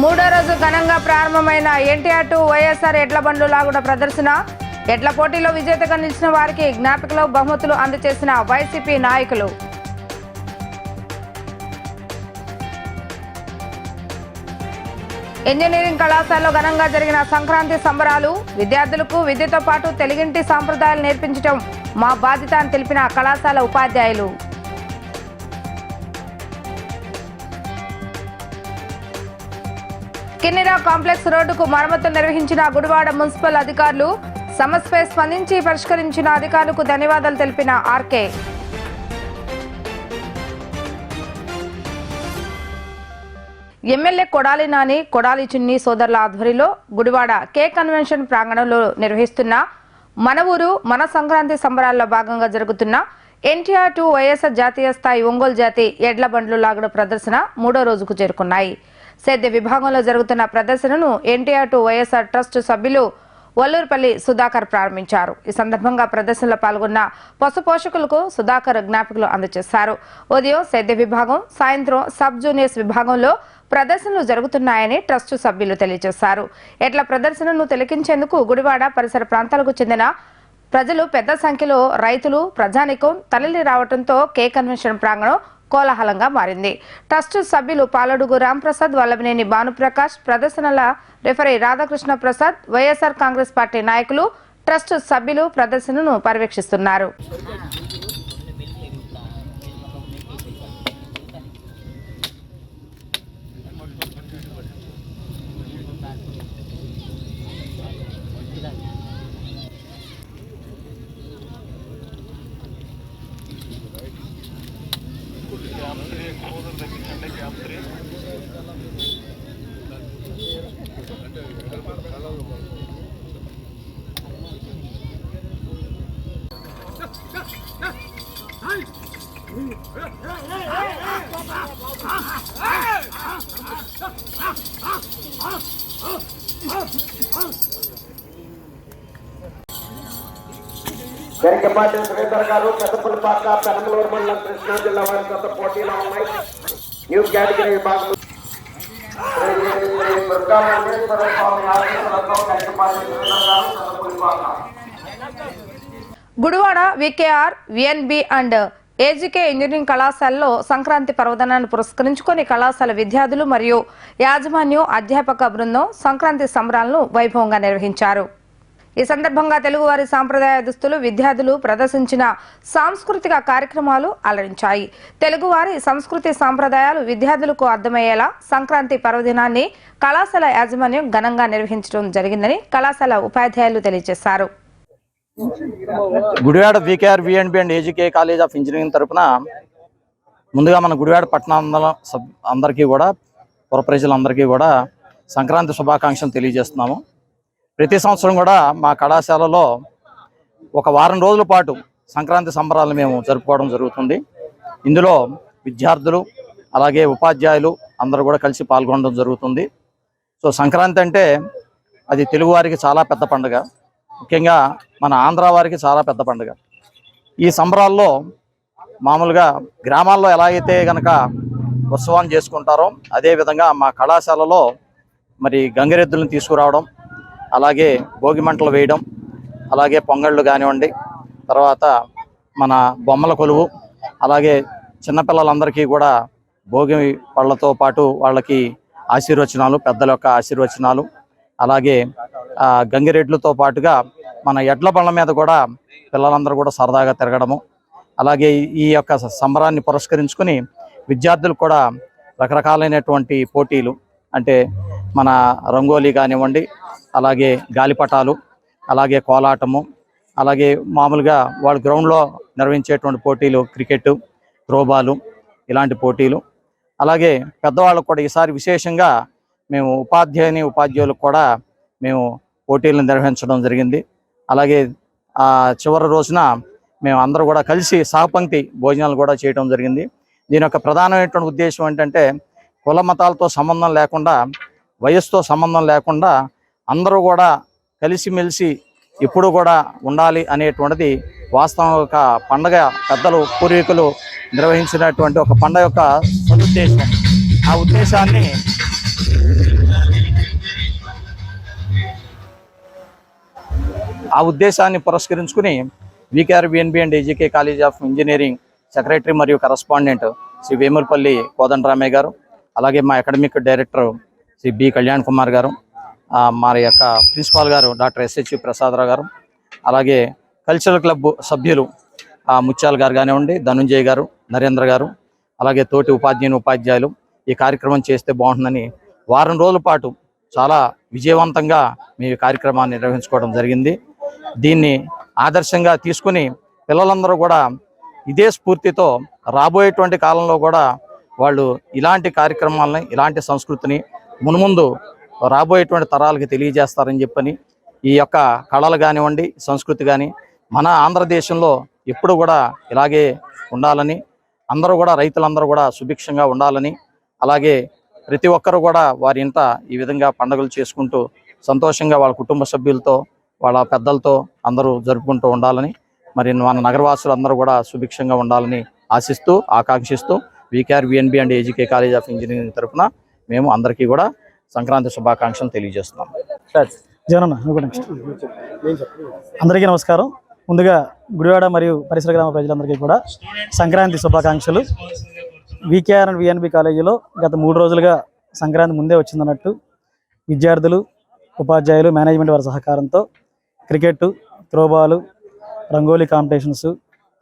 మూడో రోజు ఘనంగా ప్రారంభమైన ఎన్టీఆర్ టు వైఎస్ఆర్ ఎడ్ల బండ్లు లాగుడ ప్రదర్శన. ఎడ్ల పోటీలో విజేతగా నిలిచిన వారికి జ్ఞాపికలో బహుమతులు అందజేసిన వైసీపీ నాయకులు. ఇంజనీరింగ్ కళాశాలలో ఘనంగా జరిగిన సంక్రాంతి సంబరాలు విద్యార్థులకు విద్యతో పాటు తెలుగింటి సాంప్రదాయాలు నేర్పించడం మా బాధ్యత అని తెలిపిన కళాశాల ఉపాధ్యాయులు. కిన్నెరా కాంప్లెక్స్ రోడ్డుకు మరమ్మతులు నిర్వహించిన గుడివాడ మున్సిపల్ అధికారులు సమస్యపై స్పందించి పరిష్కరించిన అధికారులకు ధన్యవాదాలు తెలిపిన ఆర్కే. ఎమ్మెల్యే కొడాలి నాని కొడాలి చిన్ని సోదరుల ఆధ్వర్యంలో గుడివాడ కే కన్వెన్షన్ ప్రాంగణంలో నిర్వహిస్తున్న మన ఊరు మన సంక్రాంతి సంబరాల్లో భాగంగా జరుగుతున్న ఎన్టీఆర్ టు వైఎస్ఆర్ జాతీయ స్థాయి ఒంగోలు జాతి ఎడ్ల బండ్లు లాగడ ప్రదర్శన మూడో రోజుకు చేరుకున్నాయి. సేద్య విభాగంలో జరుగుతున్న ప్రదర్శనను ఎన్టీఆర్ టు వైఎస్ఆర్ ట్రస్ట్ సభ్యులు వల్లూరుపల్లి సుధాకర్ ప్రారంభించారు. ఈ సందర్భంగా ప్రదర్శనలో పాల్గొన్న పశు పోషకులకు సుధాకర్ జ్ఞాపికలు అందజేశారు. ఉదయం సేద్య విభాగం సాయంత్రం సబ్ జూనియర్స్ విభాగంలో ప్రదర్శనలు జరుగుతున్నాయని ట్రస్టు సభ్యులు తెలియజేశారు. ఎట్ల ప్రదర్శనను తిలకించేందుకు గుడివాడ పరిసర ప్రాంతాలకు చెందిన ప్రజలు పెద్ద సంఖ్యలో రైతులు ప్రజానికం తరలి రావడంతో కే కన్వెన్షన్ ప్రాంగణం కోలాహలంగా మారింది. ట్రస్ట్ సభ్యులు పాలడుగు రాంప్రసాద్ వల్లభనేని భానుప్రకాష్ ప్రదర్శనల referee Radhakrishna Prasad YSR Congress party నాయకులు ట్రస్ట్ సభ్యులు ప్రదర్శనను పర్యవేక్షిస్తున్నారు. గరికపాటి శ్రీధర్ గారు పెద్దపల్లి పాక పెనమలూరు మండలం కృష్ణా జిల్లా వారి గత పోటీలో ఉన్నాయి. న్యూ కేటగిరీ విభాగంలో Gudivada VKR VNB and AGK engineering కళాశాలలో సంక్రాంతి పర్వదినాన్ని పురస్కరించుకొని కళాశాల విద్యార్థులు మరియు యాజమాన్యం అధ్యాపక బృందం సంక్రాంతి సంబరాలను వైభవంగా నిర్వహించారు. ఈ సందర్భంగా తెలుగువారి సాంప్రదాయ దుస్తులు విద్యార్థులు ప్రదర్శించిన సాంస్కృతిక కార్యక్రమాలు అలరించాయి. తెలుగువారి సంస్కృతి సాంప్రదాయాలు విద్యార్థులకు అర్థమయ్యేలా సంక్రాంతి పర్వదినాన్ని కళాశాల యాజమాన్యం ఘనంగా నిర్వహించడం జరిగిందని కళాశాల ఉపాధ్యాయులు తెలియజేశారు. Gudivada VKR VNB and AGK college of engineering తరపున ముందుగా మన గుడివాడ పట్టణం సబ్ అందరికీ కూడా పుర ప్రజలందరికీ కూడా సంక్రాంతి శుభాకాంక్షలు తెలియజేస్తున్నాము. ప్రతి సంవత్సరం కూడా మా కళాశాలలో ఒక వారం రోజుల పాటు సంక్రాంతి సంబరాలు మేము జరుపుకోవడం జరుగుతుంది. ఇందులో విద్యార్థులు అలాగే ఉపాధ్యాయులు అందరూ కూడా కలిసి పాల్గొనడం జరుగుతుంది. సో సంక్రాంతి అంటే అది తెలుగువారికి చాలా పెద్ద పండుగ. ముఖ్యంగా మన ఆంధ్ర వారికి చాలా పెద్ద పండుగ. ఈ సంబరాల్లో మామూలుగా గ్రామాల్లో ఎలా అయితే కనుక ఉత్సవాన్ని చేసుకుంటారో అదే విధంగా మా కళాశాలలో మరి గంగిరెద్దులను తీసుకురావడం అలాగే భోగి మంటలు వేయడం అలాగే పొంగళ్ళు కానివ్వండి తర్వాత మన బొమ్మల కొలువు అలాగే చిన్నపిల్లలందరికీ కూడా భోగి పళ్ళతో పాటు వాళ్ళకి ఆశీర్వచనాలు పెద్దల యొక్క ఆశీర్వచనాలు అలాగే గంగిరెడ్లతో పాటుగా మన ఎడ్ల బండ్ల మీద కూడా పిల్లలందరూ కూడా సరదాగా తిరగడము అలాగే ఈ యొక్క సంబరాన్ని పురస్కరించుకుని విద్యార్థులు కూడా రకరకాలైనటువంటి పోటీలు అంటే మన రంగోలీ కానివ్వండి అలాగే గాలిపటాలు అలాగే కోలాటము అలాగే మామూలుగా వాళ్ళ గ్రౌండ్లో నిర్వహించేటువంటి పోటీలు క్రికెట్ త్రోబాలు ఇలాంటి పోటీలు. అలాగే పెద్దవాళ్ళకు కూడా ఈసారి విశేషంగా మేము ఉపాధ్యాయుని ఉపాధ్యాయులకు కూడా మేము పోటీలను నిర్వహించడం జరిగింది. అలాగే ఆ చివరి రోజున మేము అందరూ కూడా కలిసి సహపంక్తి భోజనాలు కూడా చేయడం జరిగింది. దీని యొక్క ప్రధానమైనటువంటి ఉద్దేశం ఏంటంటే కుల మతాలతో సంబంధం లేకుండా వయస్సుతో సంబంధం లేకుండా అందరూ కూడా కలిసిమెలిసి ఎప్పుడు కూడా ఉండాలి అనేటువంటిది వాస్తవం ఒక పండగ పెద్దలు పూర్వీకులు నిర్వహించినటువంటి ఒక పండగ యొక్క సదుద్దేశం. ఆ ఉద్దేశాన్ని ఆ ఉద్దేశాన్ని పురస్కరించుకుని VKR BNB and AGK college of engineering secretary మరియు కరస్పాండెంట్ శ్రీ వేములపల్లి కోదండరామయ్య గారు అలాగే మా academic director Shri B Kalyan Kumar గారు మా యొక్క ప్రిన్సిపాల్ గారు డాక్టర్ ఎస్హెచ్ ప్రసాదరావు గారు అలాగే కల్చరల్ క్లబ్ సభ్యులు ముత్యాల్ ముత్యాల గారు కానివ్వండి ధనుంజయ్ గారు నరేంద్ర గారు అలాగే తోటి ఉపాధ్యాయుని ఉపాధ్యాయులు ఈ కార్యక్రమం చేస్తే బాగుంటుందని వారం రోజుల పాటు చాలా విజయవంతంగా మేము ఈ కార్యక్రమాన్ని నిర్వహించుకోవడం జరిగింది. దీన్ని ఆదర్శంగా తీసుకుని పిల్లలందరూ కూడా ఇదే స్ఫూర్తితో రాబోయేటువంటి కాలంలో కూడా వాళ్ళు ఇలాంటి కార్యక్రమాలని ఇలాంటి సంస్కృతిని మున్ముందు రాబోయేటువంటి తరాలకి తెలియజేస్తారని చెప్పని ఈ యొక్క కళలు కానివ్వండి సంస్కృతి కానీ మన ఆంధ్రదేశంలో ఎప్పుడు కూడా ఇలాగే ఉండాలని అందరూ కూడా రైతులందరూ కూడా సుభిక్షంగా ఉండాలని అలాగే ప్రతి ఒక్కరు కూడా వారి ఇంట ఈ విధంగా పండుగలు చేసుకుంటూ సంతోషంగా వాళ్ళ కుటుంబ సభ్యులతో వాళ్ళ పెద్దలతో అందరూ జరుపుకుంటూ ఉండాలని మరి మన నగరవాసులు అందరూ కూడా సుభిక్షంగా ఉండాలని ఆశిస్తూ ఆకాంక్షిస్తూ VKR VNB and AGK college of engineering తరఫున మేము అందరికీ కూడా సంక్రాంతి శుభాకాంక్షలు తెలియజేస్తున్నాం. జగనన్న అందరికీ నమస్కారం. ముందుగా గుడివాడ మరియు పరిసర గ్రామ ప్రజలందరికీ కూడా సంక్రాంతి శుభాకాంక్షలు. వికేఆర్ అండ్ విఎన్బి కాలేజీలో గత మూడు రోజులుగా సంక్రాంతి ముందే వచ్చిందన్నట్టు విద్యార్థులు ఉపాధ్యాయులు మేనేజ్మెంట్ వారి సహకారంతో cricket throwball rangoli competitions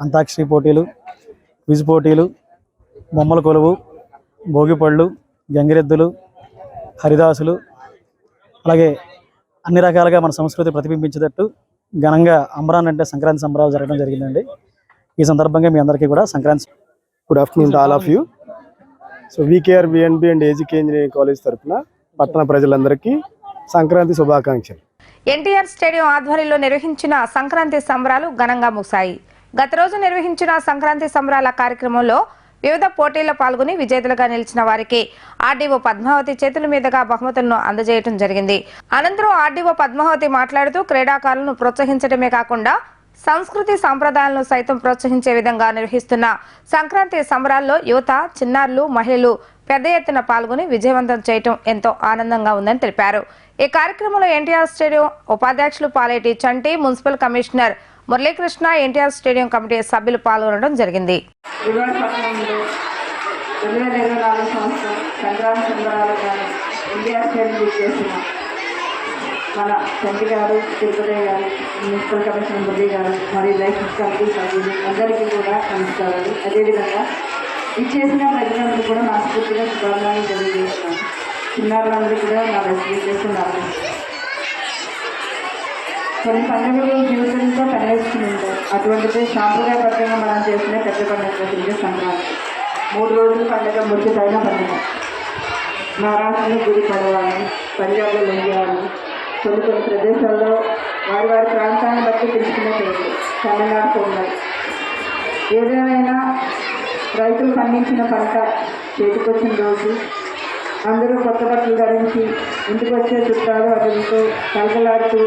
antakshari పోటీలు క్విజ్ పోటీలు బొమ్మల కొలువు భోగిపళ్ళు గంగిరెద్దులు హరిదాసులు అలాగే అన్ని రకాలుగా మన సంస్కృతి ప్రతిబింబించేటట్టు ఘనంగా అమరాన్ అంటే సంక్రాంతి సంబరాలు జరగడం జరిగిందండి. ఈ సందర్భంగా మీ అందరికీ కూడా Sankranti good afternoon all of you so VKR BNB and AGK engineering college తరఫున పట్టణ ప్రజలందరికీ సంక్రాంతి శుభాకాంక్షలు. ఎన్టీఆర్ స్టేడియం ఆధ్వర్యంలో నిర్వహించిన సంక్రాంతి సంబరాలు ఘనంగా ముగిశాయి. గత రోజు నిర్వహించిన సంక్రాంతి సంబరాల కార్యక్రమంలో వివిధ పోటీల్లో పాల్గొని విజేతలుగా నిలిచిన వారికి ఆర్డీఓ పద్మావతి చేతుల మీదుగా బహుమతులను అందజేయడం జరిగింది. అనంతరం ఆర్డీఓ పద్మావతి మాట్లాడుతూ క్రీడాకారులను ప్రోత్సహించడమే కాకుండా సంస్కృతి సాంప్రదాయాలను సైతం ప్రోత్సహించే విధంగా నిర్వహిస్తున్న సంక్రాంతి సంబరాల్లో యువత చిన్నారులు మహిళలు పెద్ద ఎత్తున పాల్గొని విజయవంతం చేయటం ఎంతో ఆనందంగా ఉందని తెలిపారు. ఈ కార్యక్రమంలో ఎన్టీఆర్ స్టేడియం ఉపాధ్యక్షులు Paleti Chanti municipal commissioner Muralikrishna NTR stadium committee సభ్యులు పాల్గొనడం జరిగింది. మన చంటి గారు తిరుపతి గారు మున్సిపల్ కమిషనర్ మురళి గారు మరియు లైసెన్స్ కమిటీ సభ్యులు అందరికీ కూడా నమస్కారాలు అదేవిధంగా ఇచ్చేసిన ప్రజలందరూ కూడా మనస్ఫూర్తిగా శుభాకాంక్షలు తెలియజేస్తున్నాను. చిన్నారులందరూ కూడా నా రెస్పెక్ట్ చేస్తున్నారు. కొన్ని పండుగలు జీవితంతో పెనవేసుకుని ఉంటాయి. అటువంటిది సాంప్రదాయబద్ధంగా మనం చేసిన పెద్ద పండుగ ప్రసిద్ధి సంక్రాంతి. మూడు రోజుల పండుగ ముఖ్యమైన పండుగ. మహారాష్ట్రలో గుడి పడవాలి పంజాబ్లో లొంగియాలని కొన్ని కొన్ని ప్రదేశాల్లో వారి వారి ప్రాంతాన్ని బట్టి తెలుసుకునే పేరు తమిళనాడుతో ఉన్నాయి ఏదేమైనా రైతులు పండించిన పంట చేతికొచ్చిన రోజు అందరూ కొత్త బట్టలు ధరించి ఇంటికి వచ్చే చుట్టాలు అతనితో కలకలాడుతూ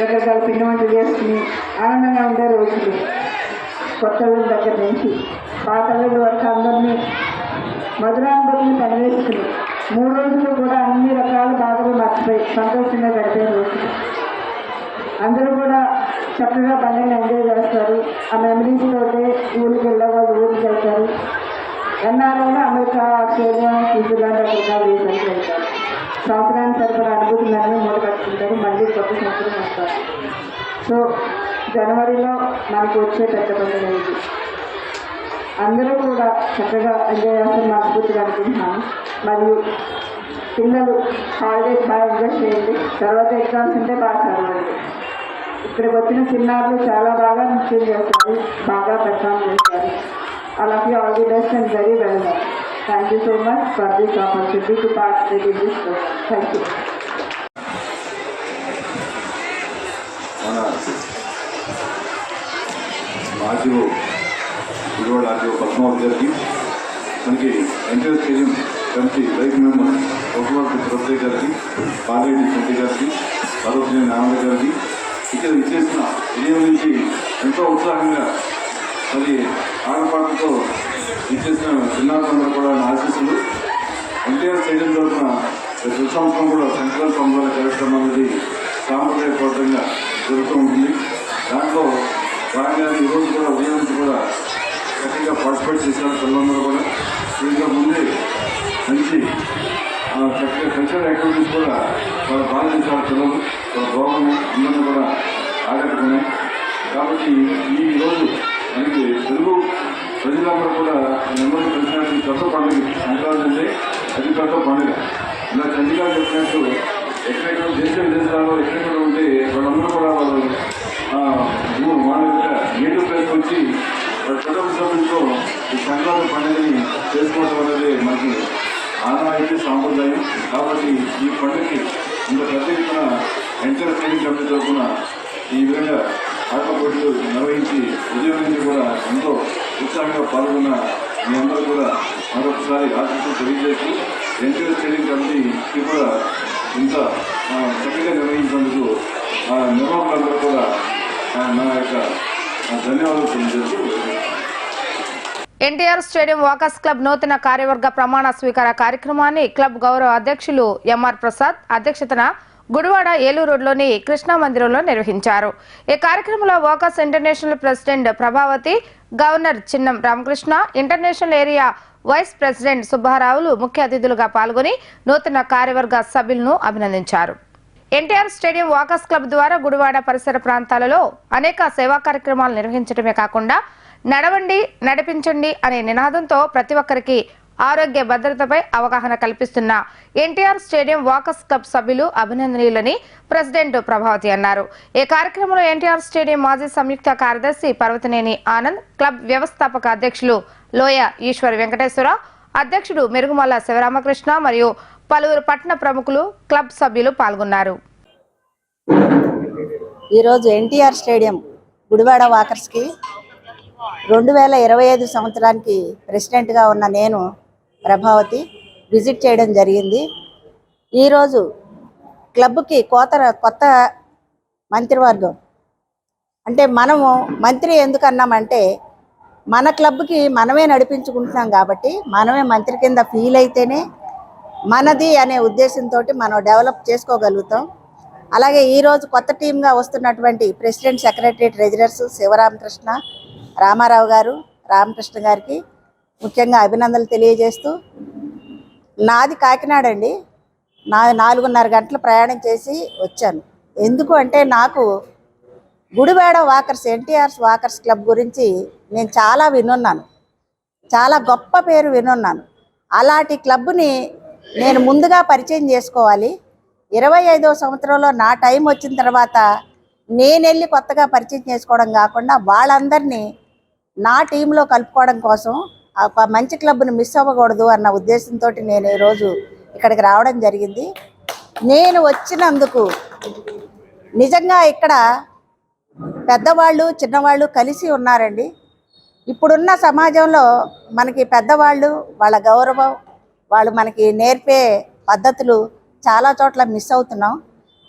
రకరకాల పిండి వంటలు చేసుకుని ఆనందంగా ఉండే రోజులు. కొత్త ఊరి దగ్గర నుంచి పాత ఊరి వరకు అందరినీ మధురానుభూతిని పనివేసుకుని మూడు రోజులు కూడా అన్ని రకాల బాధలు మర్చిపోయి సంతోషంగా గడిపే రోజులు. అందరూ కూడా చక్కగా పండుగను ఎంజాయ్ చేస్తారు. ఆ మెమరీస్ తోటే ఊరికి వెళ్ళే వాళ్ళు ఊరికి వెళ్తారు. ఎన్నారైనా అమెరికా ఆస్ట్రేలియా స్విట్జర్లాండ్ అమెరికా దేశానికి వెళ్తారు సంవత్సరానికి సరిపడా అనుభూతులన్నీ మూట కట్టుకుంటారు మళ్ళీ కొత్త సంవత్సరం వస్తారు సో జనవరిలో మనకు వచ్చే పెద్ద పండుగ ఇది. అందరూ కూడా చక్కగా ఎంజాయ్ చేస్తున్న మనస్ఫూర్తిగా అనుకుంటున్నాను. మరియు పిల్లలు హాలిడేస్ బాగా ఎంజాయ్ చేయండి. తర్వాత ఎగ్జామ్స్ ఉంటే బాగా చదవండి. ఇక్కడికి వచ్చిన చిన్నారులు చాలా బాగా నృత్యం చేస్తారు. బాగా పెర్ఫామ్ చేస్తారు. అలాగే all the best and very well thank you so much for this opportunity to participate in this thank you మన ఆర్టీఓ విజయవాడ ఆర్టీఓ పద్మావతి గారికి మనకి NTR stadium committee life member ఒకవారి ప్రభుత్వ గారికి పార్లమెంట్ కమిటీ గారికి ఆలోచన ఆనంద గారికి ఇక్కడ ఇచ్చేసిన విజయం నుంచి ఎంతో ఉత్సాహంగా మరి ఆడపాటలతో ఇచ్చేసిన చిన్నారులందరూ కూడా నా ఆశీస్సులు. ఎన్టీఆర్ స్టేడియం తరఫున ప్రతి సంవత్సరం కూడా సంక్రాంతి సంబంధాల కార్యక్రమం అనేది సాంప్రదాయబద్ధంగా జరుగుతూ ఉంటుంది. దాంట్లో భాగంగా ఈరోజు కూడా ఉదయం నుంచి కూడా గట్టిగా పార్టిసిపేట్ చేశారు పిల్లలందరూ కూడా. ఇంకా ముందే మంచి చక్కగా కల్చరల్ యాక్టివిటీస్ కూడా వాళ్ళు బాగా చేశారు పిల్లలు. వాళ్ళ గౌరవం అందరినీ కూడా ఆకట్టుకున్నాయి కాబట్టి ఈరోజు దీనికి తెలుగు ప్రజలందరూ కూడా నెమ్మది కలిసినట్టు పెద్ద పండుగ సంక్రాంతి అంటే అది పెద్ద పండుగ. ఇలా చండీగఢ్ చెప్పినట్టు ఎక్కడెక్కడ దేశ విదేశాల్లో ఎక్కడెక్కడ ఉంటే వాళ్ళందరూ కూడా వాళ్ళు ఆ, ఊ- వాళ్ళ యొక్క నేటివ్ ప్లేస్ వచ్చి వాళ్ళ కుటుంబ సభ్యులతో ఈ సంక్రాంతి పండుగని చేసుకోవడం అనేది మనకి ఆనవాయితీ సాంప్రదాయం కాబట్టి ఈ పండుగకి ఇంత పెద్ద ఎత్తున ఎంటర్ ట్రైనింగ్ కమిటీ తరఫున ఈ విధంగా ఆట పోటీలు నిర్వహించి ఉదయం నుంచి కూడా ఎంతో ఉత్సాహంగా పాల్గొన్న మీ అందరూ కూడా మరొకసారి ఆశీస్సులు తెలియజేస్తూ ఎన్టీఆర్ ట్రైనింగ్ కమిటీ కూడా ఇంత చక్కగా నిర్వహించినందుకు ఆ నిర్వాహకులందరూ కూడా నా యొక్క ధన్యవాదాలు తెలియజేస్తూ ఎన్టీఆర్ స్టేడియం వాకర్స్ క్లబ్ నూతన కార్యవర్గ ప్రమాణ స్వీకార కార్యక్రమాన్ని క్లబ్ గౌరవ అధ్యక్షులు ఎంఆర్ ప్రసాద్ అధ్యక్షతన గుడివాడ ఏలూరు రోడ్లోని కృష్ణా మందిరంలో నిర్వహించారు. ఈ కార్యక్రమంలో walkers international president Prabhavathi governor Chinnam Ramakrishna international area vice president సుబ్బారావులు ముఖ్య అతిథులుగా పాల్గొని నూతన కార్యవర్గ సభ్యులను అభినందించారు. ఎన్టీఆర్ స్టేడియం వాకర్స్ క్లబ్ ద్వారా గుడివాడ పరిసర ప్రాంతాలలో అనేక సేవా కార్యక్రమాలు నిర్వహించడమే కాకుండా నడవండి నడిపించండి అనే నినాదంతో ప్రతి ఒక్కరికి ఆరోగ్య భద్రతపై అవగాహన కల్పిస్తున్న ఎన్టీఆర్ స్టేడియం వాకర్స్ క్లబ్ సభ్యులు అభినందనీయులని ప్రెసిడెంట్ ప్రభావతి అన్నారు. ఈ కార్యక్రమంలో ఎన్టీఆర్ స్టేడియం మాజీ సంయుక్త కార్యదర్శి పర్వతనేని ఆనంద్ క్లబ్ వ్యవస్థాపక అధ్యక్షులు లోయ ఈశ్వర్ వెంకటేశ్వర అధ్యక్షుడు మెరుగుమల్ల శివరామకృష్ణ మరియు పలువురు పట్టణ ప్రముఖులు క్లబ్ సభ్యులు పాల్గొన్నారు. ఈరోజు ఎన్టీఆర్ స్టేడియం గుడివాడ వాకర్స్కి రెండు వేల ఇరవై ఐదు సంవత్సరానికి ప్రెసిడెంట్గా ఉన్న నేను ప్రభావతి విజిట్ చేయడం జరిగింది. ఈరోజు క్లబ్కి కోత కొత్త మంత్రివర్గం. అంటే మనము మంత్రి ఎందుకన్నామంటే మన క్లబ్కి మనమే నడిపించుకుంటున్నాం కాబట్టి మనమే మంత్రి కింద ఫీల్ అయితేనే మనది అనే ఉద్దేశంతో మనం డెవలప్ చేసుకోగలుగుతాం. అలాగే ఈరోజు కొత్త టీంగా వస్తున్నటువంటి president secretary treasurers Sivaramakrishna Ramarao గారు రామకృష్ణ గారికి ముఖ్యంగా అభినందనలు తెలియజేస్తూ నాది కాకినాడ అండి. నా నాలుగున్నర గంటలు ప్రయాణం చేసి వచ్చాను. ఎందుకు అంటే నాకు Gudivada walkers NTR's walkers club గురించి నేను చాలా వినున్నాను. చాలా గొప్ప పేరు వినున్నాను. అలాంటి క్లబ్ని నేను ముందుగా పరిచయం చేసుకోవాలి. ఇరవై ఐదో సంవత్సరంలో నా టైం వచ్చిన తర్వాత నేను వెళ్ళి కొత్తగా పరిచయం చేసుకోవడం కాకుండా వాళ్ళందరినీ నా టీంలో కలుపుకోవడం కోసం ఆ ఒక మంచి క్లబ్ని మిస్ అవ్వకూడదు అన్న ఉద్దేశంతో నేను ఈరోజు ఇక్కడికి రావడం జరిగింది. నేను వచ్చినందుకు నిజంగా ఇక్కడ పెద్దవాళ్ళు చిన్నవాళ్ళు కలిసి ఉన్నారండి. ఇప్పుడున్న సమాజంలో మనకి పెద్దవాళ్ళు వాళ్ళ గౌరవం వాళ్ళు మనకి నేర్పే పద్ధతులు చాలా చోట్ల మిస్ అవుతున్నాం.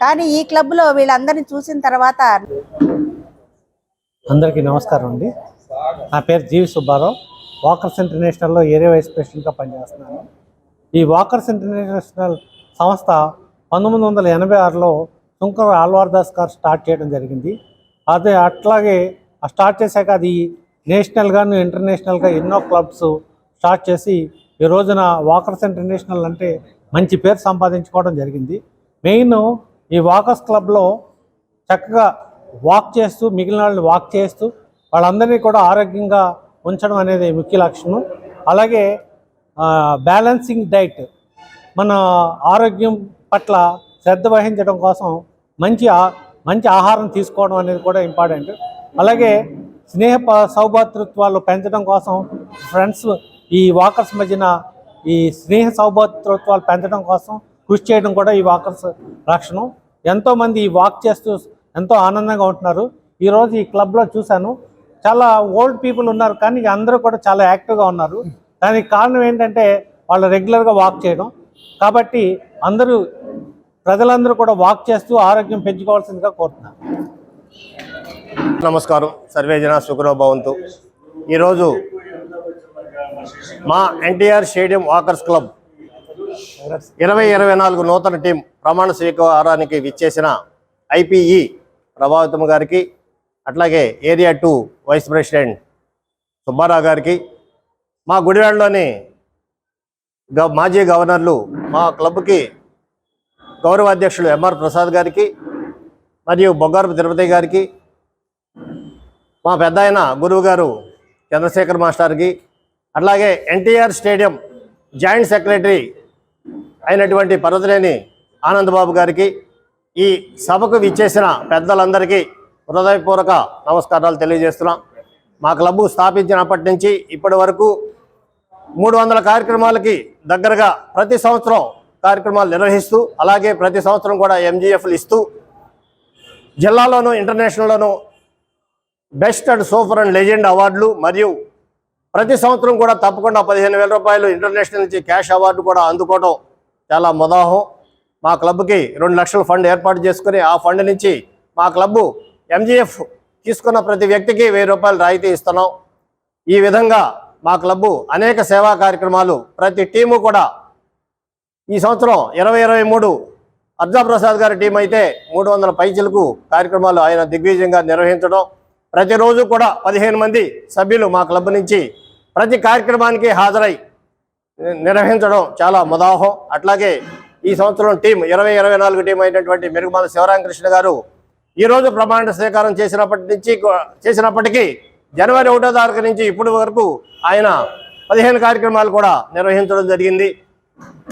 కానీ ఈ క్లబ్లో వీళ్ళందరినీ చూసిన తర్వాత అందరికీ నమస్కారం అండి. నా పేరు జీవి సుబ్బారావు. వాకర్స్ ఇంటర్నేషనల్లో ఏరియా వైస్ ప్రెసిడెంట్గా పనిచేస్తున్నాను. ఈ వాకర్స్ ఇంటర్నేషనల్ సంస్థ పంతొమ్మిది వందల ఎనభై ఆరులో శంకర్ ఆల్వార్దాస్ గారు స్టార్ట్ చేయడం జరిగింది. అదే అట్లాగే స్టార్ట్ చేశాక అది నేషనల్గాను ఇంటర్నేషనల్గా ఎన్నో క్లబ్స్ స్టార్ట్ చేసి ఈ రోజున వాకర్స్ ఇంటర్నేషనల్ అంటే మంచి పేరు సంపాదించుకోవడం జరిగింది. మెయిన్ ఈ వాకర్స్ క్లబ్లో చక్కగా వాక్ చేస్తూ మిగిలిన వాళ్ళని వాక్ చేస్తూ వాళ్ళందరినీ కూడా ఆరోగ్యంగా ఉంచడం అనేది ముఖ్య లక్షణం అలాగే బ్యాలెన్సింగ్ డైట్ మన ఆరోగ్యం పట్ల శ్రద్ధ వహించడం కోసం మంచి మంచి ఆహారం తీసుకోవడం అనేది కూడా ఇంపార్టెంట్. అలాగే స్నేహ సౌభాతృత్వాలు పెంచడం కోసం ఫ్రెండ్స్ ఈ వాకర్స్ మధ్యన ఈ స్నేహ సౌభాతృత్వాలు పెంచడం కోసం కృషి చేయడం కూడా ఈ వాకర్స్ లక్షణం ఎంతోమంది ఈ వాక్ చేస్తూ ఎంతో ఆనందంగా ఉంటున్నారు. ఈరోజు ఈ క్లబ్లో చూశాను. చాలా ఓల్డ్ పీపుల్ ఉన్నారు కానీ అందరూ కూడా చాలా యాక్టివ్గా ఉన్నారు. దానికి కారణం ఏంటంటే వాళ్ళు రెగ్యులర్గా వాక్ చేయడం. కాబట్టి అందరూ ప్రజలందరూ కూడా వాక్ చేస్తూ ఆరోగ్యం పెంచుకోవాల్సిందిగా కోరుతున్నాను. నమస్కారం. సర్వేజన సుఖరో భవంతు. ఈరోజు మా ఎన్టీఆర్ స్టేడియం వాకర్స్ క్లబ్ ఇరవై ఇరవై నాలుగు నూతన టీం ప్రమాణ స్వీకారానికి విచ్చేసిన ఐపీఈ ప్రభావితం గారికి అట్లాగే area two vice president Subbarao గారికి మా గుడివాడలోని గ మాజీ గవర్నర్లు మా క్లబ్కి గౌరవ అధ్యక్షులు ఎంఆర్ ప్రసాద్ గారికి మరియు బొగ్గారపు తిరుపతి గారికి మా పెద్ద ఆయన గురువు గారు చంద్రశేఖర్ మాస్టర్కి అట్లాగే ఎన్టీఆర్ స్టేడియం జాయింట్ సెక్రటరీ అయినటువంటి పర్వతనేని ఆనందబాబు గారికి ఈ సభకు విచ్చేసిన పెద్దలందరికీ హృదయపూర్వక నమస్కారాలు తెలియజేస్తున్నాం. మా క్లబ్బు స్థాపించినప్పటి నుంచి ఇప్పటి వరకు మూడు వందల కార్యక్రమాలకి దగ్గరగా ప్రతి సంవత్సరం కార్యక్రమాలు నిర్వహిస్తూ అలాగే ప్రతి సంవత్సరం కూడా ఎంజీఎఫ్లు ఇస్తూ జిల్లాలోను ఇంటర్నేషనల్లోనూ best and super and legend అవార్డులు మరియు ప్రతి సంవత్సరం కూడా తప్పకుండా పదిహేను వేల రూపాయలు ఇంటర్నేషనల్ నుంచి క్యాష్ అవార్డు కూడా అందుకోవడం చాలా ముదాహం. మా క్లబ్కి రెండు లక్షల ఫండ్ ఏర్పాటు చేసుకుని ఆ ఫండ్ నుంచి మా క్లబ్బు ఎంజీఎఫ్ తీసుకున్న ప్రతి వ్యక్తికి వెయ్యి రూపాయలు రాయితీ ఇస్తున్నాం. ఈ విధంగా మా క్లబ్బు అనేక సేవా కార్యక్రమాలు ప్రతి టీము కూడా ఈ సంవత్సరం ఇరవై ఇరవై మూడు అర్జా ప్రసాద్ గారి టీం అయితే మూడు వందల పైచిలకు కార్యక్రమాలు ఆయన దిగ్విజయంగా నిర్వహించడం. ప్రతిరోజు కూడా పదిహేను మంది సభ్యులు మా క్లబ్ నుంచి ప్రతి కార్యక్రమానికి హాజరై నిర్వహించడం చాలా ముదాహం. అట్లాగే ఈ సంవత్సరం టీం ఇరవై ఇరవై నాలుగు టీం అయినటువంటి మెరుగుమాల శివరామకృష్ణ గారు ఈరోజు ప్రమాణ స్వీకారం చేసినప్పటి నుంచి చేసినప్పటికీ జనవరి ఒకటో తారీఖు నుంచి ఇప్పటి వరకు ఆయన పదిహేను కార్యక్రమాలు కూడా నిర్వహించడం జరిగింది.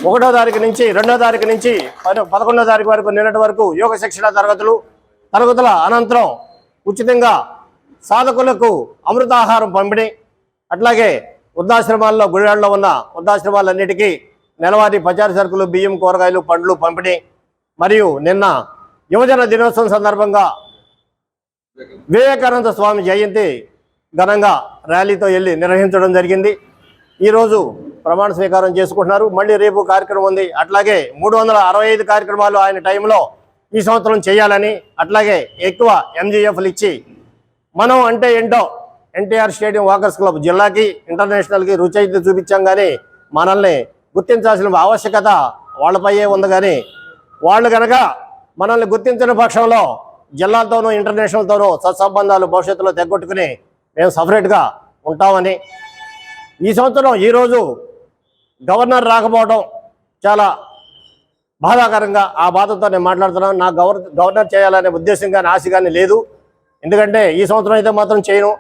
ఒకటో తారీఖు నుంచి రెండో తారీఖు నుంచి పదకొండో తారీఖు వరకు నిన్నటి వరకు యోగ శిక్షణ తరగతులు తరగతుల అనంతరం ఉచితంగా సాధకులకు అమృతాహారం పంపిణీ. అట్లాగే వృద్ధాశ్రమాల్లో గుడివాడలో ఉన్న వృద్ధాశ్రమాలన్నిటికీ నెలవారీ పచారి సరుకులు బియ్యం కూరగాయలు పండ్లు పంపిణీ. మరియు నిన్న యువజన దినోత్సవం సందర్భంగా వివేకానంద స్వామి జయంతి ఘనంగా ర్యాలీతో వెళ్ళి నిర్వహించడం జరిగింది. ఈరోజు ప్రమాణ స్వీకారం చేసుకుంటున్నారు. మళ్ళీ రేపు కార్యక్రమం ఉంది. అట్లాగే మూడు వందల అరవై ఐదు కార్యక్రమాలు ఆయన టైంలో ఈ సంవత్సరం చేయాలని అట్లాగే ఎక్కువ ఎంజీఎఫ్లు ఇచ్చి మనం అంటే ఏంటో ఎన్టీఆర్ స్టేడియం వాకర్స్ క్లబ్ జిల్లాకి ఇంటర్నేషనల్కి రుచి చూపించాం కానీ మనల్ని గుర్తించాల్సిన ఆవశ్యకత వాళ్ళపైయే ఉంది కానీ వాళ్ళు కనుక మనల్ని గుర్తించిన పక్షంలో జిల్లాలతోనూ ఇంటర్నేషనల్తోనూ సత్సంబంధాలు భవిష్యత్తులో తెగొట్టుకుని మేము సపరేట్గా ఉంటామని ఈ సంవత్సరం ఈరోజు గవర్నర్ రాకపోవడం చాలా బాధాకరంగా ఆ బాధతో నేను మాట్లాడుతున్నాను. నా గవర్ గవర్నర్ చేయాలనే ఉద్దేశం కానీ ఆశ కానీ లేదు. ఎందుకంటే ఈ సంవత్సరం అయితే మాత్రం చేయను.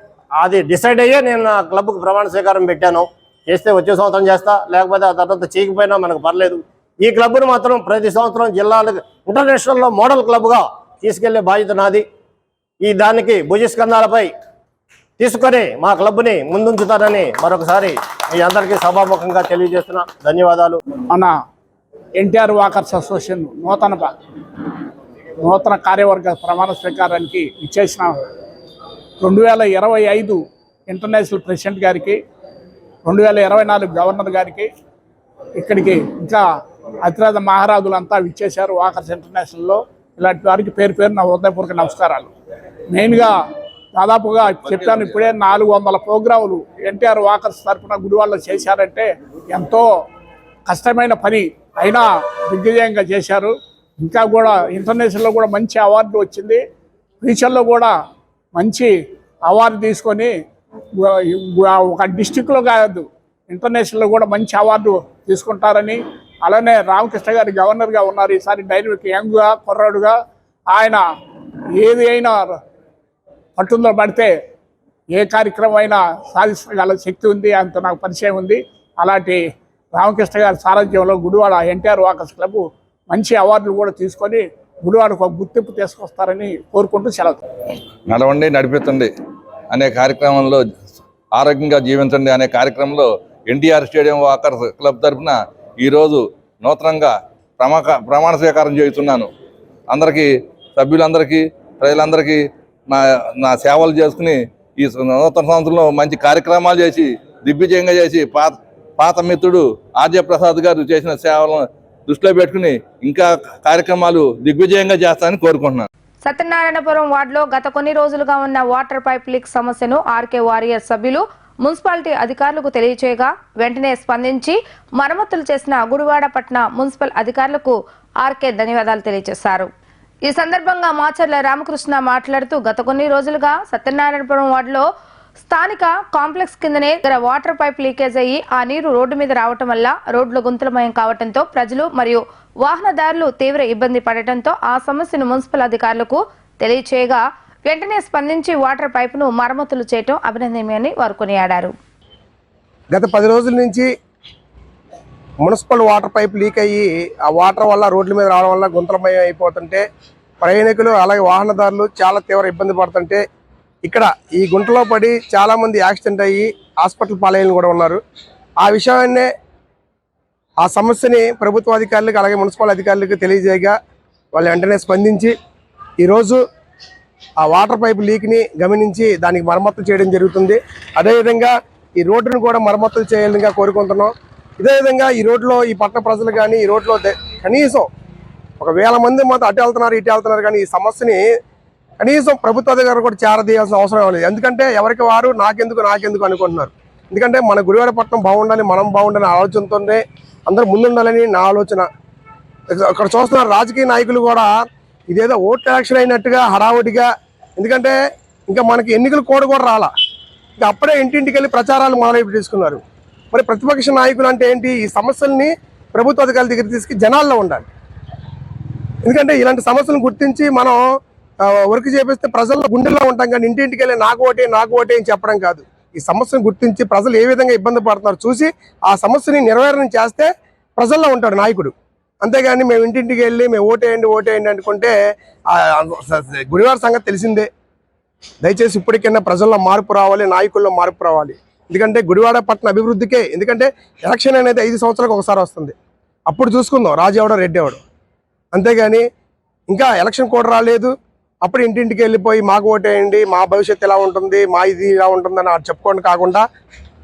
అది డిసైడ్ అయ్యే నేను నా క్లబ్కి ప్రమాణ స్వీకారం పెట్టాను. చేస్తే వచ్చే సంవత్సరం చేస్తా. లేకపోతే ఆ తర్వాత చేయకపోయినా మనకు పర్లేదు. ఈ క్లబ్ను మాత్రం ప్రతి సంవత్సరం జిల్లాలకు ఇంటర్నేషనల్లో మోడల్ క్లబ్గా తీసుకెళ్ళే బాధ్యత నాది. ఈ దానికి భుజస్కంధాలపై తీసుకొని మా క్లబ్ని ముందుంచుతారని మరొకసారి మీ అందరికీ సభాముఖంగా తెలియజేస్తున్నా. ధన్యవాదాలు. మన ఎన్టీఆర్ వాకర్స్ అసోసియేషన్ నూతన నూతన కార్యవర్గ ప్రమాణ స్వీకారానికి ఇచ్చేసిన రెండు వేల ఇరవై ఐదు ఇంటర్నేషనల్ ప్రెసిడెంట్ గారికి రెండు వేల ఇరవై నాలుగు గవర్నర్ గారికి ఇక్కడికి ఇంకా అతిరథ మహారాజులంతా విచ్చేశారు వాకర్స్ ఇంటర్నేషనల్లో. ఇలాంటి వారికి పేరు పేరు నా హృదయపూర్వక నమస్కారాలు. మెయిన్గా దాదాపుగా చెప్పాను ఇప్పుడే నాలుగు వందల ప్రోగ్రాములు ఎన్టీఆర్ వాకర్స్ తరఫున గుడివాళ్ళు చేశారంటే ఎంతో కష్టమైన పని అయినా దిగ్విజయంగా చేశారు. ఇంకా కూడా ఇంటర్నేషనల్లో కూడా మంచి అవార్డు వచ్చింది. ఫ్యూచర్లో కూడా మంచి అవార్డు తీసుకొని ఒక డిస్టిక్లో కాదు ఇంటర్నేషనల్లో కూడా మంచి అవార్డు తీసుకుంటారని అలానే రామకృష్ణ గారి గవర్నర్గా ఉన్నారు. ఈసారి డైనమిక్ యంగ్గా కుర్రాడుగా ఆయన ఏది అయినా పట్టుదల పడితే ఏ కార్యక్రమం అయినా సాధించగల శక్తి ఉంది అంత నాకు పరిచయం ఉంది. అలాంటి రామకృష్ణ గారి సారథ్యంలో గుడివాడ ఎన్టీఆర్ వాకర్స్ క్లబ్ మంచి అవార్డులు కూడా తీసుకొని గుడివాడకు ఒక గుర్తింపు తీసుకొస్తారని కోరుకుంటూ సెలవు. నడవండి నడిపించండి అనే కార్యక్రమంలో ఆరోగ్యంగా జీవించండి అనే కార్యక్రమంలో ఎన్టీఆర్ స్టేడియం వాకర్స్ క్లబ్ తరఫున ఈరోజు నూతనంగా ప్రమాణ ప్రమాణ స్వీకారం చేస్తున్నాను. అందరికీ సభ్యులందరికీ ప్రజలందరికీ నా నా సేవలు చేసుకుని ఈ నూతన సంవత్సరంలో మంచి కార్యక్రమాలు చేసి దిగ్విజయంగా చేసి పాత పాత మిత్రుడు ఆర్యప్రసాద్ గారు చేసిన సేవలను దృష్టిలో పెట్టుకుని ఇంకా కార్యక్రమాలు దిగ్విజయంగా చేస్తానని కోరుకుంటున్నాను. సత్యనారాయణపురం వార్డులో గత కొన్ని రోజులుగా ఉన్న వాటర్ పైప్ లీక్ సమస్యను ఆర్కే వారియర్ సభ్యులు మున్సిపాలిటీ అధికారులకు తెలియచేయగా వెంటనే స్పందించి మరమ్మతులు చేసిన గుడివాడ పట్టణ మున్సిపల్ అధికారులకు ఆర్కే ధన్యవాదాలు తెలియజేశారు. ఈ సందర్భంగా మాచర్ల రామకృష్ణ మాట్లాడుతూ గత కొన్ని రోజులుగా సత్యనారాయణపురం వార్డులో స్థానిక కాంప్లెక్స్ కిందనే దగ్గర వాటర్ పైప్ లీకేజ్ అయ్యి ఆ నీరు రోడ్డు మీద రావటం వల్ల రోడ్లు గుంతలమయం కావడంతో ప్రజలు మరియు వాహనదారులు తీవ్ర ఇబ్బంది పడటంతో ఆ సమస్యను మున్సిపల్ అధికారులకు తెలియచేయగా వెంటనే స్పందించి వాటర్ పైపును మరమ్మతులు చేయటం అభినందనీయమని వారు కొనియాడారు. గత పది రోజుల నుంచి మున్సిపల్ వాటర్ పైప్ లీక్ అయ్యి ఆ వాటర్ వల్ల రోడ్ల మీద రావడం వల్ల గుంతలమయం అయిపోతుంటే ప్రయాణికులు అలాగే వాహనదారులు చాలా తీవ్ర ఇబ్బంది పడుతుంటే ఇక్కడ ఈ గుంటలో పడి చాలా మంది యాక్సిడెంట్ అయ్యి హాస్పిటల్ పాలయ్యలు కూడా ఉన్నారు. ఆ విషయాన్నే ఆ సమస్యని ప్రభుత్వ అధికారులకు అలాగే మున్సిపల్ అధికారులకు తెలియజేయగా వాళ్ళు వెంటనే స్పందించి ఈరోజు ఆ వాటర్ పైప్ లీక్ని గమనించి దానికి మరమ్మతులు చేయడం జరుగుతుంది. అదేవిధంగా ఈ రోడ్డును కూడా మరమ్మతులు చేయాలని కోరుకుంటున్నాం. ఇదే విధంగా ఈ రోడ్లో ఈ పట్టణ ప్రజలు కానీ ఈ రోడ్లో కనీసం ఒక వేల మంది మాత్రం అటు వెళ్తున్నారు ఇటు వెళ్తున్నారు కానీ ఈ సమస్యని కనీసం ప్రభుత్వ అధికారులు కూడా చేరదీయాల్సిన అవసరం లేదు. ఎందుకంటే ఎవరికి వారు నాకెందుకు నాకెందుకు అనుకుంటున్నారు. ఎందుకంటే మన గురివారి పట్టణం బాగుండాలి మనం బాగుండాలని ఆలోచనతోనే అందరూ ముందుండాలని నా ఆలోచన. అక్కడ చూస్తున్నారు రాజకీయ నాయకులు కూడా ఇదేదో ఓట్ ఎలక్షన్ అయినట్టుగా హడావుడిగా ఎందుకంటే ఇంకా మనకి ఎన్నికలు కోడ్ కూడా రాలా. ఇంకా అప్పుడే ఇంటింటికి వెళ్ళి ప్రచారాలు మొదలైపు తీసుకున్నారు మరి ప్రతిపక్ష నాయకులు అంటే ఏంటి? ఈ సమస్యల్ని ప్రభుత్వ అధికారుల దగ్గర తీసుకు జనాల్లో ఉండాలి. ఎందుకంటే ఇలాంటి సమస్యలను గుర్తించి మనం వర్క్ చేపిస్తే ప్రజల్లో గుండెల్లో ఉంటాం కానీ ఇంటింటికి వెళ్ళి నాకు ఓటే నాకు ఓటే అని చెప్పడం కాదు. ఈ సమస్యను గుర్తించి ప్రజలు ఏ విధంగా ఇబ్బంది పడుతున్నారు చూసి ఆ సమస్యని నెరవేరణ చేస్తే ప్రజల్లో ఉంటాడు నాయకుడు. అంతేగాని మేము ఇంటింటికి వెళ్ళి మేము ఓటేయండి ఓటేయండి అనుకుంటే గుడివారి సంగతి తెలిసిందే. దయచేసి ఇప్పటికైనా ప్రజల్లో మార్పు రావాలి నాయకుల్లో మార్పు రావాలి. ఎందుకంటే గుడివాడ పట్టణ అభివృద్ధికే ఎందుకంటే ఎలక్షన్ అనేది ఐదు సంవత్సరాలకు ఒకసారి వస్తుంది. అప్పుడు చూసుకుందాం రాజు ఎవడో రెడ్డి ఎవడు. అంతేగాని ఇంకా ఎలక్షన్ కూడా రాలేదు. అప్పుడు ఇంటింటికి వెళ్ళిపోయి మాకు ఓటేయండి మా భవిష్యత్తు ఎలా ఉంటుంది మా ఇది ఇలా ఉంటుందని అది చెప్పుకోండి కాకుండా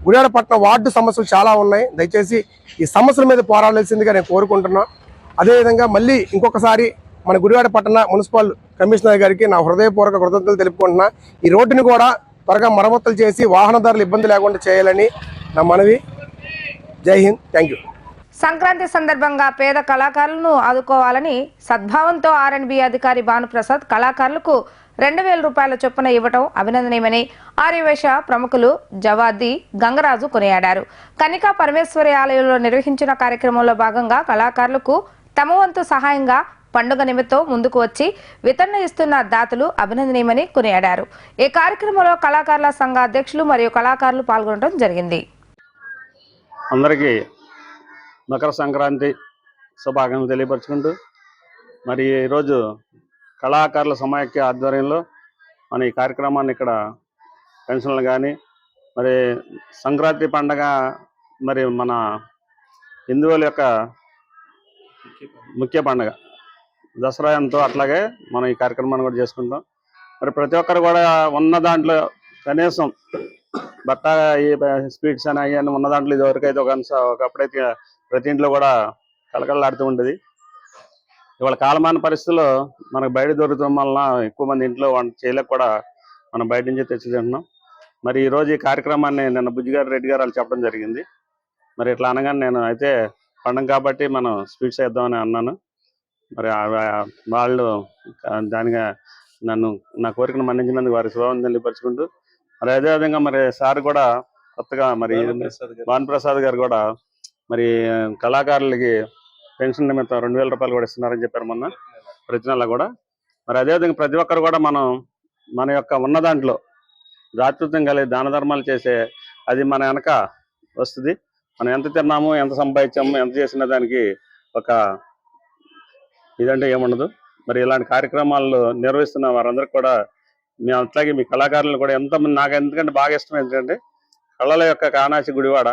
గుడివాడ పట్టణ వార్డు సమస్యలు చాలా ఉన్నాయి. దయచేసి ఈ సమస్యల మీద పోరాడాల్సిందిగా నేను కోరుకుంటున్నా. అదేవిధంగా మళ్ళీ ఇంకొకసారి మన గుడివాడ పట్టణ మున్సిపల్ కమిషనర్ గారికి నా హృదయపూర్వక కృతజ్ఞతలు తెలుపుకుంటున్నా. ఈ రోడ్డుని కూడా త్వరగా మరమ్మతులు చేసి వాహనదారులు ఇబ్బంది లేకుండా చేయాలని నా మనవి. జై హింద్. Thank you. సంక్రాంతి సందర్భంగా పేద కళాకారులను ఆదుకోవాలని సద్భావంతో ఆర్ఎండ్బి అధికారి భానుప్రసాద్ కళాకారులకు రెండు వేల రూపాయల చొప్పున ఇవ్వటం అభినందనీయమని ఆర్యవేశ ప్రముఖులు జవాది గంగరాజు కొనియాడారు. కనికా పరమేశ్వరి ఆలయంలో నిర్వహించిన కార్యక్రమంలో భాగంగా కళాకారులకు తమ వంతు సహాయంగా పండుగ నిమిత్తం ముందుకు వచ్చి వితరణ ఇస్తున్న దాతలు అభినందనీయమని కొనియాడారు. ఈ కార్యక్రమంలో కళాకారుల సంఘ అధ్యక్షులు మరియు కళాకారులు పాల్గొనడం జరిగింది. అందరికీ మకర సంక్రాంతి శుభాకాంక్షలు తెలియపరుచుకుంటూ మరి ఈరోజు కళాకారుల సమాఖ్య ఆధ్వర్యంలో మన ఈ కార్యక్రమాన్ని ఇక్కడ పెన్షన్లు కానీ మరి సంక్రాంతి పండగ మరి మన హిందువుల యొక్క ముఖ్య పండగ. దసరా ఎంతో అట్లాగే మనం ఈ కార్యక్రమాన్ని కూడా చేసుకుంటాం. మరి ప్రతి ఒక్కరు కూడా ఉన్న దాంట్లో కనీసం బట్ట ఈ స్వీట్స్ అని అవన్నీ ఉన్న దాంట్లో ఇది వరకైతే ఒక ఒకప్పుడైతే ప్రతి ఇంట్లో కూడా కలకలలాడుతూ ఉండేది. ఇవాళ కాలమాన పరిస్థితుల్లో మనకు బయట దొరకడం వలన ఎక్కువ మంది ఇంట్లో వంట చేయలేక కూడా మనం బయట నుంచి తెచ్చి తింటున్నాం. మరి ఈరోజు ఈ కార్యక్రమాన్ని నిన్న బుజ్జిగారు రెడ్డి గారు వాళ్ళు చెప్పడం జరిగింది. మరి ఇట్లా అనగానే నేను అయితే పండుగ కాబట్టి మనం స్వీట్స్ వేద్దామని అన్నాను. మరి వాళ్ళు దానిగా నన్ను నా కోరికను మన్నించినందుకు వారి శుభావం తెలియపరుచుకుంటూ మరి అదేవిధంగా మరి సార్ కూడా కొత్తగా మరి భానుప్రసాద్ గారు. కూడా మరి కళాకారులకి పెన్షన్ నిమిత్తం రెండు వేల రూపాయలు కూడా ఇస్తున్నారని చెప్పారు మొన్న ప్రతి నెల కూడా. మరి అదేవిధంగా ప్రతి ఒక్కరు కూడా మనం మన యొక్క ఉన్న దాంట్లో దాతృత్వం కలిగి దాన ధర్మాలు చేసే అది మన వెనక వస్తుంది. మనం ఎంత తిన్నాము ఎంత సంపాదించాము ఎంత చేసిన దానికి ఒక ఇదంటే ఏముండదు. మరి ఇలాంటి కార్యక్రమాలు నిర్వహిస్తున్న వారందరికీ కూడా మీ అట్లాగే మీ కళాకారులు కూడా ఎంతమంది నాకు ఎందుకంటే బాగా ఇష్టం ఏంటంటే కళల యొక్క కానాచి గుడివాడ.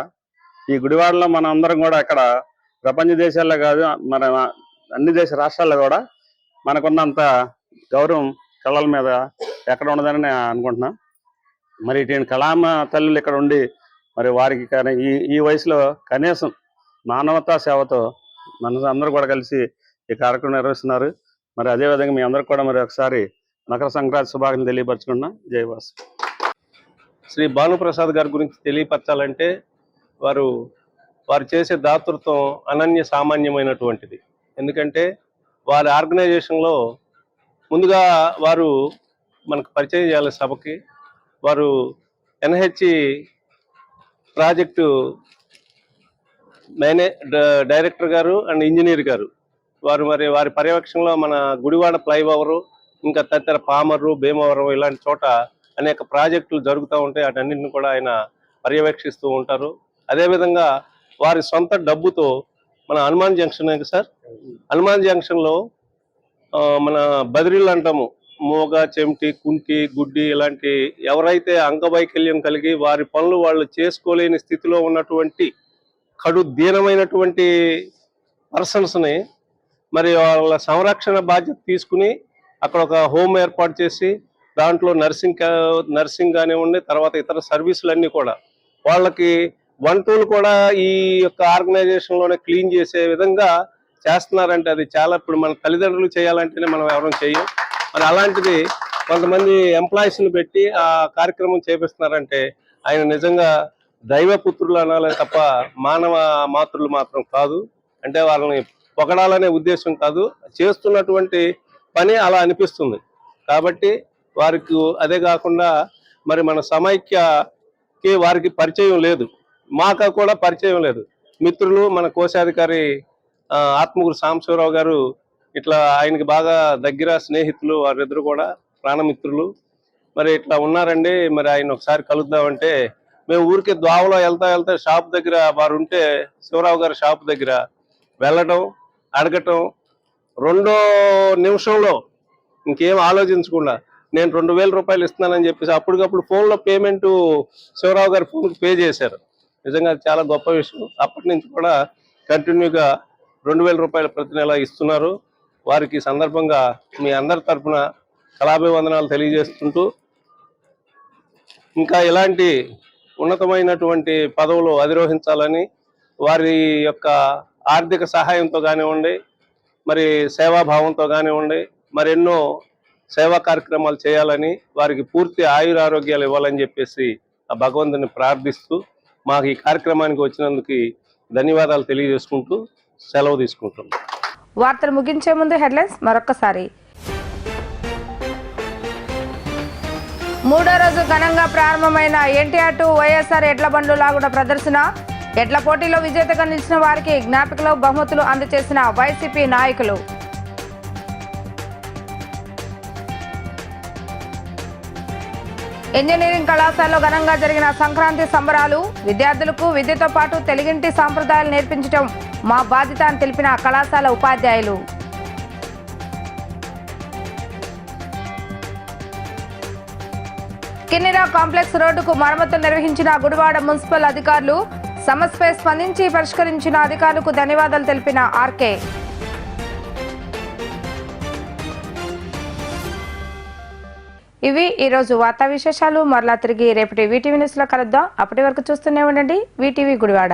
ఈ గుడివాడలో మనం అందరం కూడా ఇక్కడ ప్రపంచ దేశాల్లో కాదు మన అన్ని దేశ రాష్ట్రాల్లో కూడా మనకున్నంత గౌరవం కళల మీద ఎక్కడ ఉండదని నేను అనుకుంటున్నా. మరి ఇటువంటి కళామ తల్లులు ఇక్కడ ఉండి మరి వారికి కానీ ఈ ఈ వయసులో కనీసం మానవతా సేవతో మన అందరూ కూడా కలిసి ఈ కార్యక్రమం నిర్వహిస్తున్నారు. మరి అదేవిధంగా మీ అందరికి కూడా మరి ఒకసారి మకర సంక్రాంతి శుభాకాంక్షలు తెలియపరచుకున్న జయవాస్ శ్రీ భానుప్రసాద్ గారి గురించి తెలియపరచాలంటే వారు వారు చేసే దాతృత్వం అనన్య సామాన్యమైనటువంటిది. ఎందుకంటే వారి ఆర్గనైజేషన్లో ముందుగా వారు మనకు పరిచయం చేయాలి సభకి. వారు ఎన్హెచ్ఈ ప్రాజెక్టు మేనే డ- డైరెక్టర్ గారు అండ్ ఇంజనీర్ గారు. వారు మరి వారి పర్యవేక్షణలో మన గుడివాడ ఫ్లైఓవరు ఇంకా తదితర పామర్రు భీమవరం ఇలాంటి చోట అనేక ప్రాజెక్టులు జరుగుతూ ఉంటాయి వాటన్నింటిని కూడా ఆయన పర్యవేక్షిస్తూ ఉంటారు. అదేవిధంగా వారి సొంత డబ్బుతో మన హనుమాన్ జంక్షన్ సార్? హనుమాన్ జంక్షన్లో మన బదిరీలు అంటాము మోగ చెమిటి కుంటి గుడ్డి ఇలాంటి ఎవరైతే అంగవైకల్యం కలిగి వారి పనులు వాళ్ళు చేసుకోలేని స్థితిలో ఉన్నటువంటి కడు దీనమైనటువంటి పర్సన్స్ని మరి వాళ్ళ సంరక్షణ బాధ్యత తీసుకుని అక్కడ ఒక హోమ్ ఏర్పాటు చేసి దాంట్లో నర్సింగ్ నర్సింగ్ కానివ్వండి తర్వాత ఇతర సర్వీసులన్నీ కూడా వాళ్ళకి వంటలు కూడా ఈ యొక్క ఆర్గనైజేషన్లోనే క్లీన్ చేసే విధంగా చేస్తున్నారంటే అది చాలా ఇప్పుడు మన తల్లిదండ్రులు చేయాలంటేనే మనం ఎవరం చేయం మరి అలాంటిది కొంతమంది ఎంప్లాయీస్ని పెట్టి ఆ కార్యక్రమం చేపిస్తున్నారంటే ఆయన నిజంగా దైవపుత్రులు అనాలి తప్ప మానవ మాతృలు మాత్రం కాదు. అంటే వాళ్ళని పొగడాలనే ఉద్దేశం కాదు చేస్తున్నటువంటి పని అలా అనిపిస్తుంది. కాబట్టి వారికి అదే కాకుండా మరి మన సమైక్యకి వారికి పరిచయం లేదు. మాకు కూడా పరిచయం లేదు. మిత్రులు మన కోశాధికారి ఆత్మగురు సాంబశివరావు గారు ఇట్లా ఆయనకి బాగా దగ్గర స్నేహితులు వారిద్దరు కూడా ప్రాణమిత్రులు. మరి ఇట్లా ఉన్నారండి. మరి ఆయన ఒకసారి కలుద్దామంటే మేము ఊరికి దోవలో వెళ్తా వెళ్తా షాప్ దగ్గర వారు ఉంటే శివరావు గారి షాప్ దగ్గర వెళ్ళడం అడగటం రెండో నిమిషంలో ఇంకేం ఆలోచించకుండా నేను రెండు వేల రూపాయలు ఇస్తున్నానని చెప్పేసి అప్పటికప్పుడు ఫోన్లో పేమెంట్ శివరావు గారి ఫోన్కి పే చేశారు. నిజంగా చాలా గొప్ప విషయం. అప్పటి నుంచి కూడా కంటిన్యూగా రెండు వేల రూపాయలు ప్రతి నెల ఇస్తున్నారు. వారికి సందర్భంగా మీ అందరి తరఫున కళాభివందనాలు తెలియజేస్తుంటూ ఇంకా ఇలాంటి ఉన్నతమైనటువంటి పదవులు అధిరోహించాలని వారి యొక్క ఆర్థిక సహాయంతో కానివ్వండి మరి సేవాభావంతో కానివ్వండి మరెన్నో సేవా కార్యక్రమాలు చేయాలని వారికి పూర్తి ఆయురారోగ్యాలు ఇవ్వాలని చెప్పేసి ఆ భగవంతుని ప్రార్థిస్తూ మాకు ఈ కార్యక్రమానికి వచ్చినందుకు ధన్యవాదాలు తెలియజేసుకుంటూ సెలవు తీసుకుంటున్నాం. వార్తలు ముగించే ముందు హెడ్లైన్స్ మరొక్కసారి. మూడో రోజు ఘనంగా ప్రారంభమైన ఎన్టీఆర్ టు వైఎస్ఆర్ ఎడ్ల బండ్లు లాగుడ ప్రదర్శన. ఎడ్ల పోటీలో విజేతగా నిలిచిన వారికి జ్ఞాపికలో బహుమతులు అందజేసిన వైసీపీ నాయకులు. ఇంజనీరింగ్ కళాశాలలో ఘనంగా జరిగిన సంక్రాంతి సంబరాలు విద్యార్థులకు విద్యతో పాటు తెలుగింటి సాంప్రదాయాలు నేర్పించడం మా బాధ్యత అని తెలిపిన కళాశాల ఉపాధ్యాయులు. కిన్నెరా కాంప్లెక్స్ రోడ్డుకు మరమ్మతులు నిర్వహించిన గుడివాడ మున్సిపల్ అధికారులు సమస్యపై స్పందించి పరిష్కరించిన అధికారులకు ధన్యవాదాలు తెలిపిన ఆర్కే. ఇవి ఈరోజు వార్తా విశేషాలు. మరలా తిరిగి రేపటి వీటీవీ న్యూస్లో కలుద్దాం. అప్పటి వరకు చూస్తూనే ఉండండి. వీటీవీ గుడివాడ.